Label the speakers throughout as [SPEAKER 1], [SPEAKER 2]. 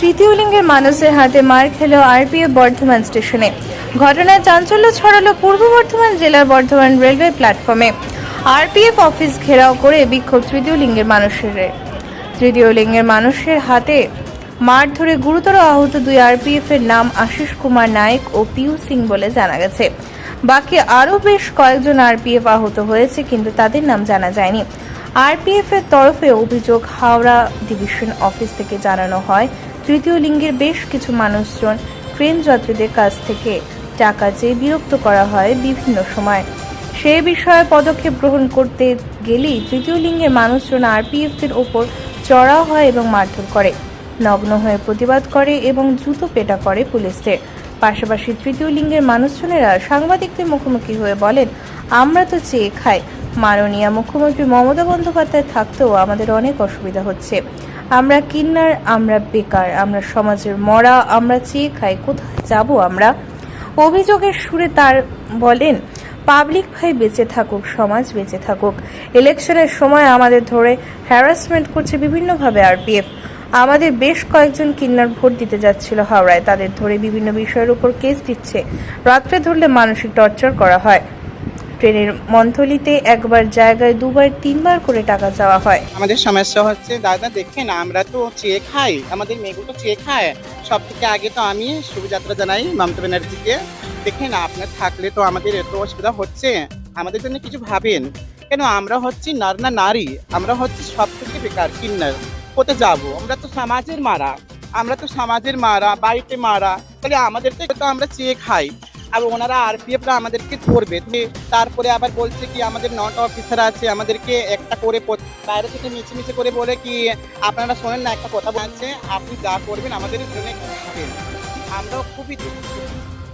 [SPEAKER 1] তৃতীয় লিঙ্গের মানুষের হাতে মার খেল আরপিএফ বর্ধমান স্টেশনে। ঘটনায় চাঞ্চল্য ছড়ালো পূর্ব বর্ধমান জেলার বর্ধমান রেলওয়ে প্ল্যাটফর্মে। আরপিএফ অফিস ঘেরাও করে বিক্ষোভ তৃতীয় লিঙ্গের মানুষের তৃতীয় লিঙ্গের মানুষের হাতে মার ধরে গুরুতর আহত দুই আরপিএফ এর নাম আশিস কুমার নায়েক ও পিউ সিং বলে জানা গেছে। বাকি আরও বেশ কয়েকজন আরপিএফ আহত হয়েছে, কিন্তু তাদের নাম জানা যায়নি। আরপিএফ এর তরফে অভিযোগ হাওড়া ডিভিশন অফিস থেকে জানানো হয় তৃতীয় লিঙ্গের বেশ কিছু মানুষজন ট্রেন যাত্রীদের কাছ থেকে টাকা চেয়ে বিরক্ত করা হয় বিভিন্ন সময়। সে বিষয়ে পদক্ষেপ গ্রহণ করতে গেলেই তৃতীয় লিঙ্গের মানুষজন আরপিএফ এর ওপর চড়াও হয় এবং মারধর করে, নগ্ন হয়ে প্রতিবাদ করে এবং জুতো পেটা করে পুলিশদের। পাশাপাশি তৃতীয় লিঙ্গের মানুষজনেরা সাংবাদিকদের মুখোমুখি হয়ে বলেন, আমরা তো চেয়ে খাই। মাননীয় মুখ্যমন্ত্রী মমতা বন্দ্যোপাধ্যায় থাকতেও আমাদের অনেক অসুবিধা হচ্ছে। আমরা কিন্নার, আমরা বেকার, আমরা সমাজের মরা, আমরা চেয়ে খাই, কোথায় যাব আমরা? অভিযোগের সুরে তার বলেন, পাবলিক ভাই বেঁচে থাকুক, সমাজ বেঁচে থাকুক। ইলেকশনের সময় আমাদের ধরে হ্যারাসমেন্ট করছে বিভিন্নভাবে আরপিএফ আমাদের বেশ কয়েকজন কিন্নার ভোট দিতে যাচ্ছিল হাওড়ায়। তাদের ধরে বিভিন্ন বিষয়ের উপর কেস দিচ্ছে। রাত্রে ধরলে মানসিক টর্চার করা হয়। ট্রেনের মন্থলিতে একবার জায়গায় দুবার, তিনবার করে টাকা চাওয়া হয়।
[SPEAKER 2] আমাদের সমস্যা হচ্ছে, দাদা দেখেন, আমরা তো চেয়ে খাই, আমাদের মেয়েগুলো তো চেয়ে খায়। সব থেকে আগে তো আমি শুভযাত্রা জানাই মমতা ব্যানার্জিকে। দেখেন, আপনার থাকলে তো আমাদের এত অসুবিধা হচ্ছে, আমাদের জন্য কিছু ভাবেন। কেন, আমরা হচ্ছি নার না নারী, আমরা হচ্ছি সব থেকে বেকার, কিন্নার। কোথায় যাব? আমরা তো সমাজের মারা, আমরা তো সমাজের মারা, বাড়িতে মারা, তাহলে আমাদের তো আমরা চেয়ে খাই। আর ওনারা আরপিএফরা আমাদেরকে ধরবে। তারপরে আবার বলছে কি, আমাদের নট অফিসার আছে, আমাদেরকে একটা করে বাইরে থেকে মিছে মিছে করে বলে কি, আপনারা শোনেন না, একটা কথা বলছে, আপনি যা করবেন আমাদের জন্য আমরাও খুবই দুঃখিত।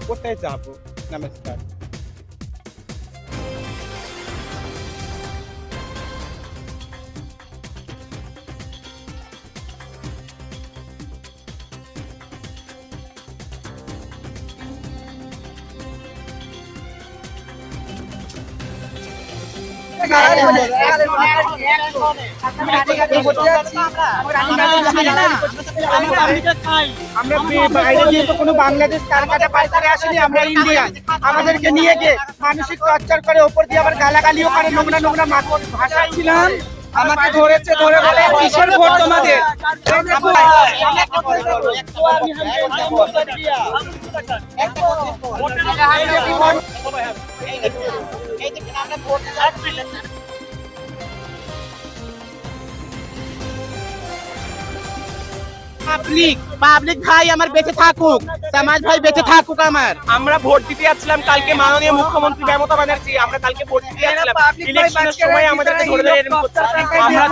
[SPEAKER 2] কোথায় যাব? নমস্কার। আমরা বাইরে তো কোনো বাংলাদেশ আমাদেরকে নিয়ে গিয়ে মানসিক টর্চার করে, ওপর দিয়ে আবার গালাগালিও করে, নোংরা নোংরা মাকড় ছিলাম। আমাকে ধরেছে ধরে বলে কিসের ভোট তোমাদের পাবলিক পাবলিক ভাই আমার বেঁচে থাকুক সমাজ ভাই বেঁচে থাকুক আমার
[SPEAKER 3] আমরা ভোট দিতে যাচ্ছিলাম কালকে মাননীয় মুখ্যমন্ত্রী মমতা ব্যানার্জি আমরা কালকে ভোট দিতে যাচ্ছিলাম ইলেকশনের সময় আমাদের ধরে ধরে এরকম করছে। আমরা